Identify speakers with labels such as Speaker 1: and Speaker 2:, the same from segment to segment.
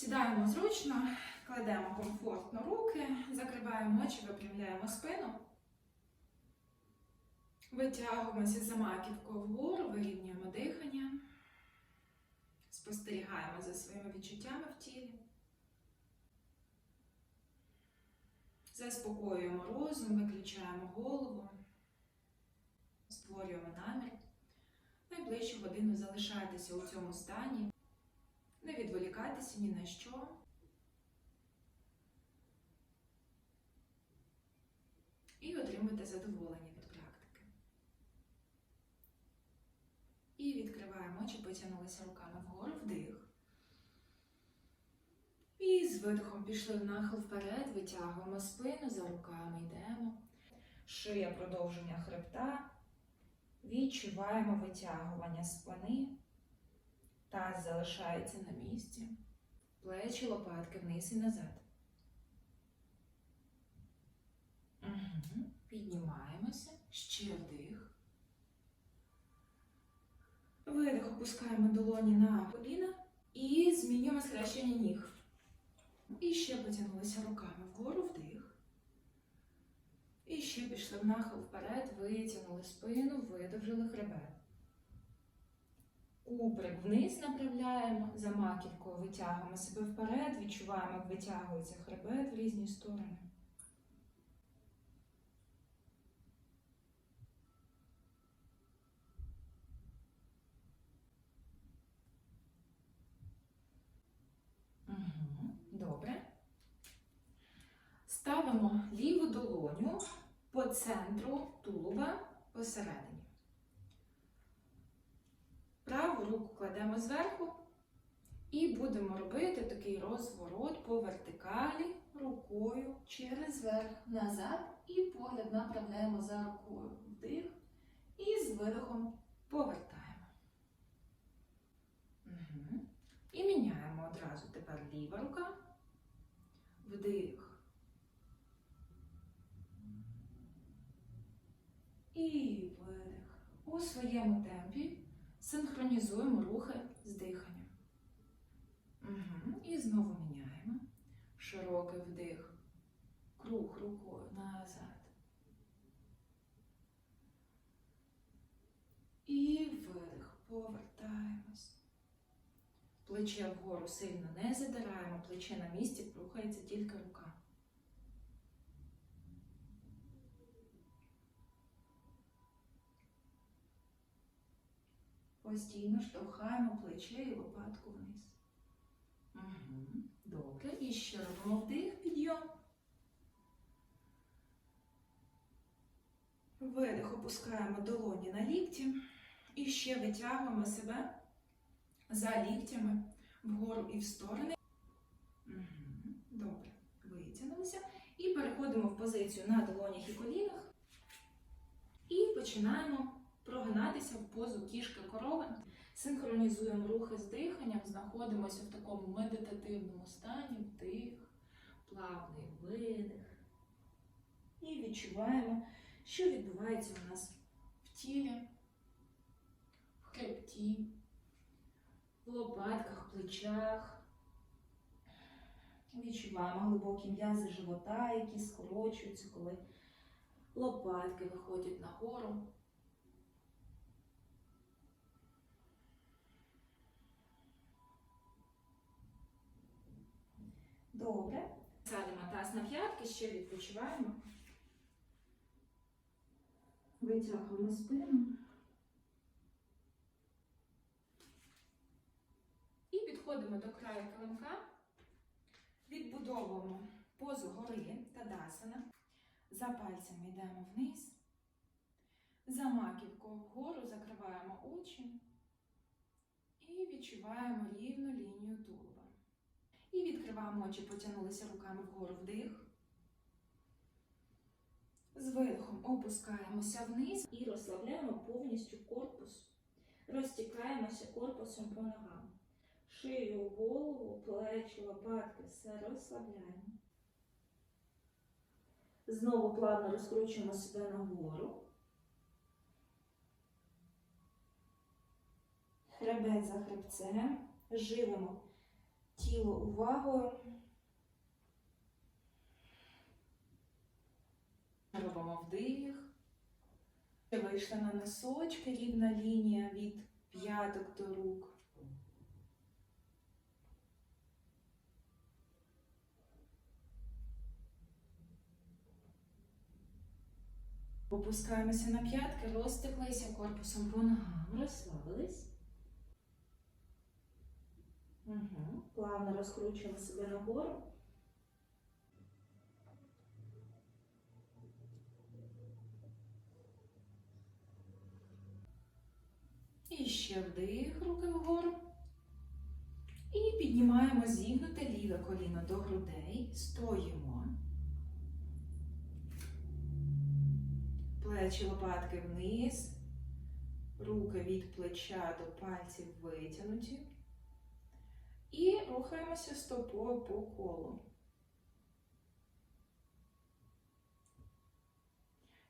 Speaker 1: Сідаємо зручно, кладемо комфортно руки, закриваємо очі, випрямляємо спину. Витягуємося за маківкою вгору, вирівнюємо дихання. Спостерігаємо за своїми відчуттями в тілі. Заспокоюємо розум, виключаємо голову, створюємо намір. Найближчу годину залишайтеся у цьому стані. Не відволікайтеся ні на що. І отримуйте задоволення від практики. І відкриваємо очі, потягнулися руками вгору, вдих. І з видихом пішли нахил вперед, витягуємо спину, за руками йдемо. Шия продовження хребта. Відчуваємо витягування спини. Таз залишається на місці. Плечі, лопатки вниз і назад. Угу. Піднімаємося. Ще вдих. Видих, опускаємо долоні на коліна і змінюємо схрещення ніг. І ще потягнулися руками вгору вдих. І ще пішли в нахил вперед, витягнули спину, видовжили хребет. Куприк вниз направляємо, за маківкою витягуємо себе вперед, відчуваємо, як витягується хребет в різні сторони. Добре. Ставимо ліву долоню по центру тулуба посередині. Праву руку кладемо зверху і будемо робити такий розворот по вертикалі рукою через верх назад і погляд направляємо за рукою вдих і з видихом повертаємо. Угу. І міняємо одразу тепер ліва рука, вдих. І видих. У своєму темпі синхронізуємо рухи з диханням. Угу. І знову міняємо. Широкий вдих, круг рукою назад. І видих. Повертаємось. Плече вгору сильно не задираємо, плече на місці, рухається тільки рука. Постійно штовхаємо плече і лопатку вниз. Угу. Добре. І ще робимо вдих, підйом. Видих, опускаємо долоні на лікті. І ще витягуємо себе за ліктями вгору і в сторони. Угу. Добре. Витягнулися. І переходимо в позицію на долонях і колінах. І починаємо прогинатися в позу кішки корови. Синхронізуємо рухи з диханням, знаходимося в такому медитативному стані, вдих, плавний видих. І відчуваємо, що відбувається у нас в тілі, в хребті, в лопатках, плечах. Відчуваємо глибокі м'язи живота, які скорочуються, коли лопатки виходять нагору. Добре. Садимо таз на п'ятки, ще відпочиваємо. Витягуємо спину. І підходимо до краю килимка. Відбудовуємо позу гори тадасана. За пальцями йдемо вниз. За маківкою вгору закриваємо очі і відчуваємо рівну лінію тулуба. І відкриваємо очі, потягнулися руками вгору вдих. З видихом опускаємося вниз і розслабляємо повністю корпус. Розтікаємося корпусом по ногам. Шию, голову, плечі, лопатки, все розслабляємо. Знову плавно розкручуємо себе нагору. Хребет за хребцем. Живемо тіло увагою. Робимо вдих. Вийшли на носочки, рівна лінія від п'яток до рук. Опускаємося на п'ятки, розтеклися корпусом по ногам, розслабились. Угу. Плавно розкручуємо себе нагору. І ще вдих, руки вгору. І піднімаємо зігнуте ліве коліно до грудей. Стоїмо. Плечі лопатки вниз. Руки від плеча до пальців витягнуті. І рухаємося стопою по колу.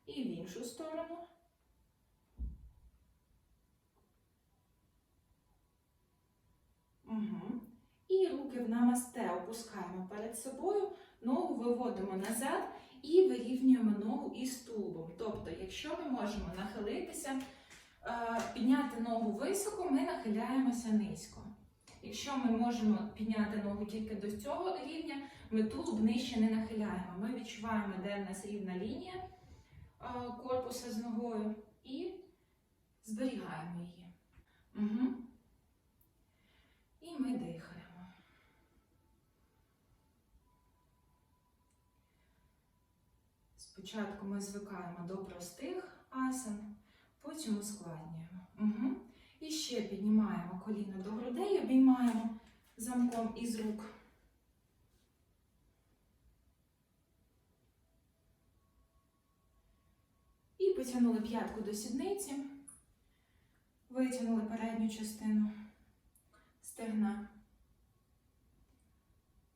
Speaker 1: І в іншу сторону. Угу. І руки в намасте опускаємо перед собою, ногу виводимо назад і вирівнюємо ногу із тулубом. Тобто, якщо ми можемо нахилитися, е, підняти ногу високо, ми нахиляємося низько. Якщо ми можемо підняти ногу тільки до цього рівня, ми тулуб нижче не нахиляємо. Ми відчуваємо, де в нас рівна лінія е, корпуса з ногою і зберігаємо її. Угу. І ми дихаємо. Спочатку ми звикаємо до простих асан, потім ускладнюємо. Угу. І ще піднімаємо коліна до грудей, обіймаємо замком із рук. І потягнули п'ятку до сідниці, витягнули передню частину стегна.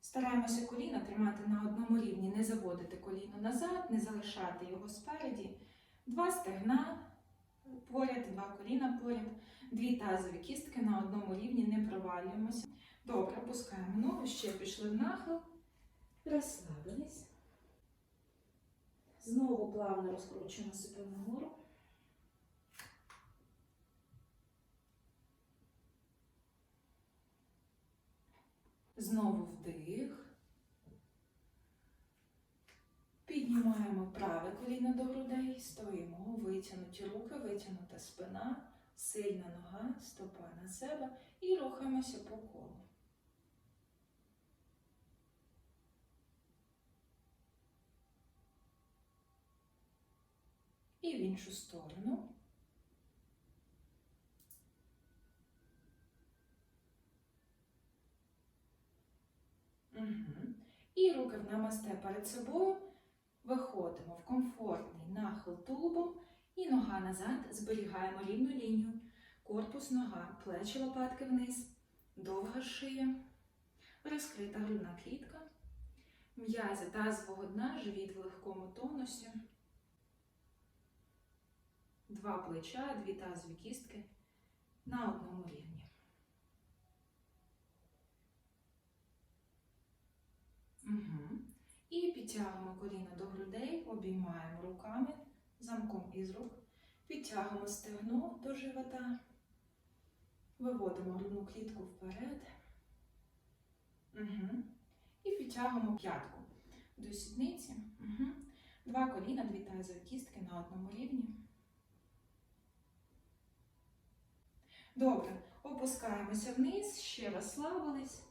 Speaker 1: Стараємося коліна тримати на одному рівні, не заводити коліно назад, не залишати його спереді. Два стегна поряд, два коліна поряд, дві тазові кістки на одному рівні, не провалюємося. Добре, опускаємо ногу, ще пішли в нахил, розслабились. Знову плавно розкручуємо себе нагору. Знову вдих. Піднімаємо праве коліно до грудей, стоїмо, витягнуті руки, витягнута спина, сильна нога, стопа на себе і рухаємося по колу. І в іншу сторону. Угу. І руки в намасте перед собою. Виходимо в комфортний нахил тулубом і нога назад. Зберігаємо рівну лінію. Корпус нога, плечі лопатки вниз, довга шия, розкрита грудна клітка, м'язи тазового дна, живіт в легкому тонусі. Два плеча, дві тазові кістки на одному рівні. Угу. І підтягуємо коліна до грудей, обіймаємо руками, замком із рук, підтягуємо стегно до живота, виводимо грудну клітку вперед. Угу. І підтягуємо п'ятку до сідниці. Угу. Два коліна, дві тазові кістки на одному рівні. Добре, опускаємося вниз, ще розслабились.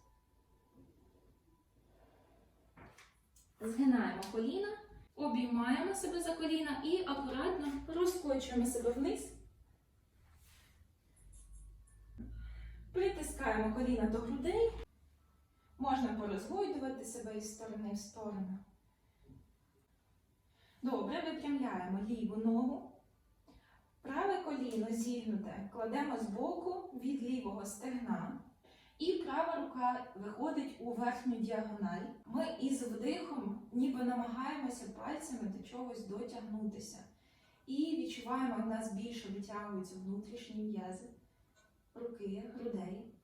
Speaker 1: Згинаємо коліна, обіймаємо себе за коліна і акуратно розкочуємо себе вниз. Притискаємо коліна до грудей. Можна порозгойдувати себе із сторони в сторону. Добре, випрямляємо ліву ногу. Праве коліно зігнуте кладемо збоку від лівого стегна. І права рука виходить у верхню діагональ. Ми із вдихом ніби намагаємося пальцями до чогось дотягнутися. І відчуваємо, як нас більше витягуються внутрішні м'язи, руки, грудей.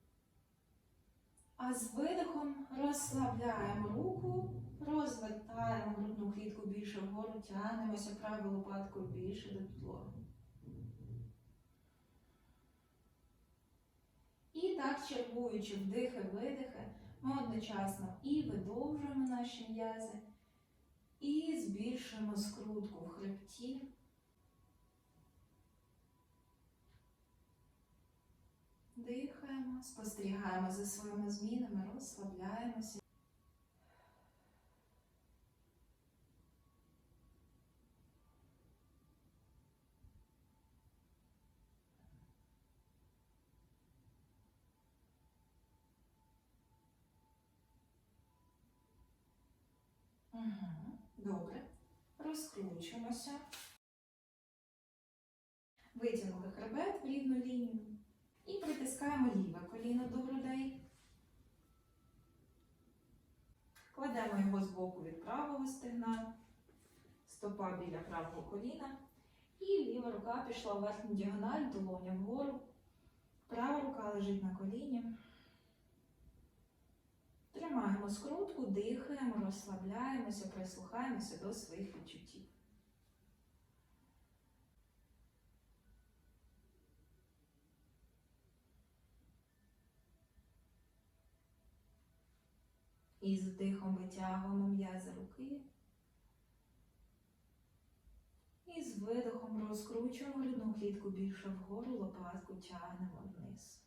Speaker 1: А з видихом розслабляємо руку, розвертаємо грудну клітку більше вгору, тягнемося правою лопаткою більше до підлоги. І так, чергуючи вдихи, видихи, ми одночасно і видовжуємо наші м'язи, і збільшуємо скрутку в хребті. Дихаємо, спостерігаємо за своїми змінами, розслабляємося. Добре. Розкручуємося. Витягнули хребет в рівну лінію. І притискаємо ліве коліно до грудей. Кладемо його збоку від правого стегна, стопа біля правого коліна. І ліва рука пішла в верхню діагональ, долоня вгору. Права рука лежить на коліні. Тримаємо скрутку, дихаємо, розслабляємося, прислухаємося до своїх відчуттів. І з вдихом витягуємо м'язи руки. І з видихом розкручуємо грудну клітку більше вгору, лопатку тягнемо вниз.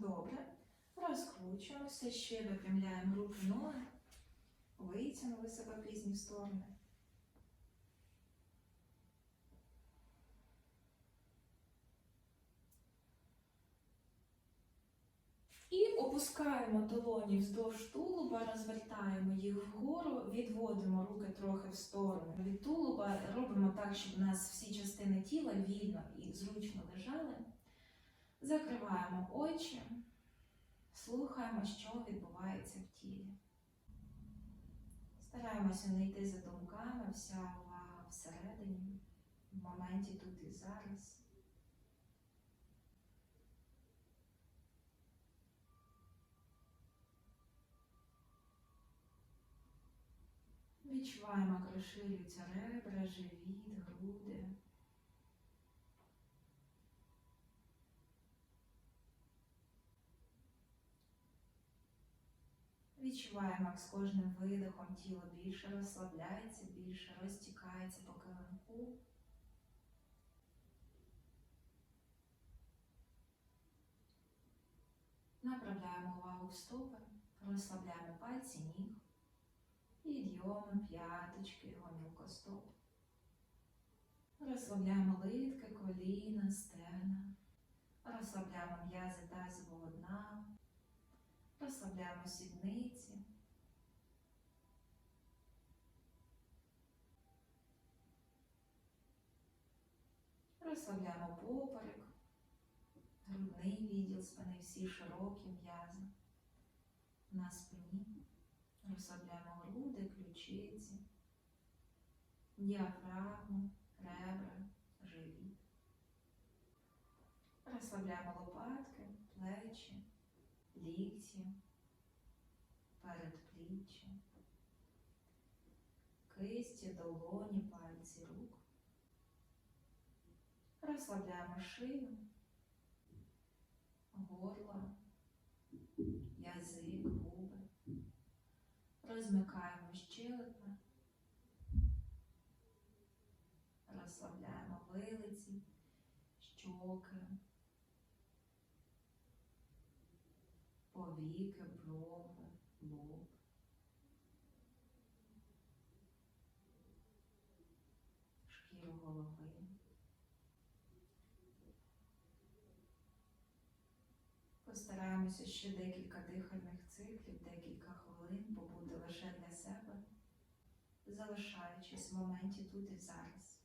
Speaker 1: Добре. Розкручуємося, ще випрямляємо руки, ноги. Витягнули себе в різні сторони. І опускаємо долоні вздовж тулуба, розвертаємо їх вгору, відводимо руки трохи в сторону від тулуба, робимо так, щоб у нас всі частини тіла вільно і зручно лежали. Закриваємо очі, слухаємо, що відбувається в тілі. Стараємося не йти за думками, вся увага всередині, в моменті тут і зараз. Відчуваємо, як розширюються ребра, живіт, груди. Відчуваємо, як з кожним видихом тіло більше розслабляється, більше розтікається по килимку. Направляємо увагу в стопи, розслабляємо пальці ніг, підйом, п'яточки, гомілко стоп. Розслабляємо литки, коліна, стегна, розслабляємо м'язи тазового дна, розслабляємо сідниці. Розслабляємо поперек, грудний відділ спини, всі широкі м'язи на спині. Розслабляємо груди, ключиці, діафрагму, ребра, живіт. Розслабляємо лопатки, плечі, лікті, передпліччя, кисті, долоні, пальці рук. Розслабляємо шию, горло, язик, губи. Розмикаємо щелепи, розслабляємо вилиці, щоки, повіки, брови, лоб. Шкіру голови. Постараємося ще декілька дихальних циклів, декілька хвилин побути лише для себе, залишаючись в моменті тут і зараз.